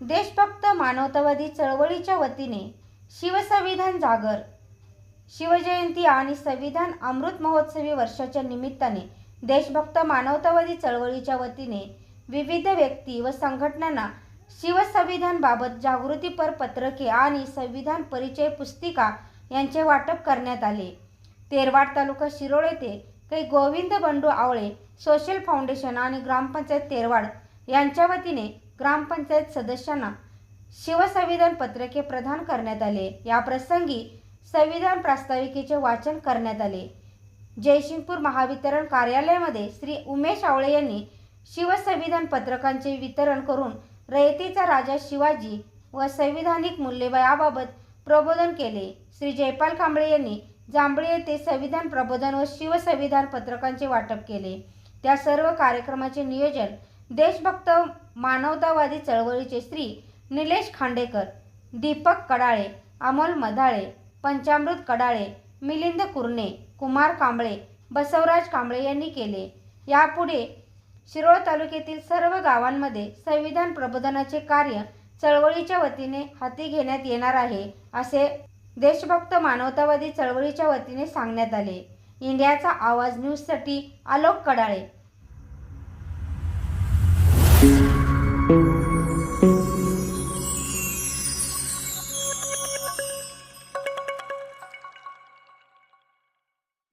देशभक्त मानवतावादी चळवळीच्या वतीने शिवसंविधान जागर शिवजयंती आणि संविधान अमृत महोत्सवी वर्षाच्या निमित्ताने देशभक्त मानवतावादी चळवळीच्या वतीने विविध व्यक्ती व संघटनांना शिवसंविधानबाबत जागृतीपर पत्रके आणि संविधान परिचय पुस्तिका यांचे वाटप करण्यात आले. तेरवाड तालुका शिरोळ येथे काही गोविंद बंडू आवळे सोशल फाउंडेशन आणि ग्रामपंचायत तेरवाड यांच्या वतीने ग्रामपंचायत सदस्यांना शिवसंविधान पत्रके प्रदान करण्यात आले. या प्रसंगी संविधान प्रास्ताविकेचे वाचन करण्यात आले. जयसिंगपूर महावितरण कार्यालयामध्ये श्री उमेश आवळे यांनी शिवसंविधान पत्रकांचे वितरण करून रयतेचा राजा शिवाजी व संविधानिक मूल्य याबाबत प्रबोधन केले. श्री जयपाल कांबळे यांनी जांभळे येथे संविधान प्रबोधन व शिवसंविधान पत्रकांचे वाटप केले. त्या सर्व कार्यक्रमाचे नियोजन देशभक्त मानवतावादी चळवळीचे श्री निलेश खांडेकर दीपक कडाळे अमोल मधाळे पंचामृत कडाळे मिलिंद कुर्णे कुमार कांबळे बसवराज कांबळे यांनी केले. यापुढे शिरोळ तालुक्यातील सर्व गावांमध्ये संविधान प्रबोधनाचे कार्य चळवळीच्या वतीने हाती घेण्यात येणार आहे असे देशभक्त मानवतावादी चळवळीच्या वतीने सांगण्यात आले. इंडियाचा आवाज न्यूजसाठी आलोक कडाळे. Thank you.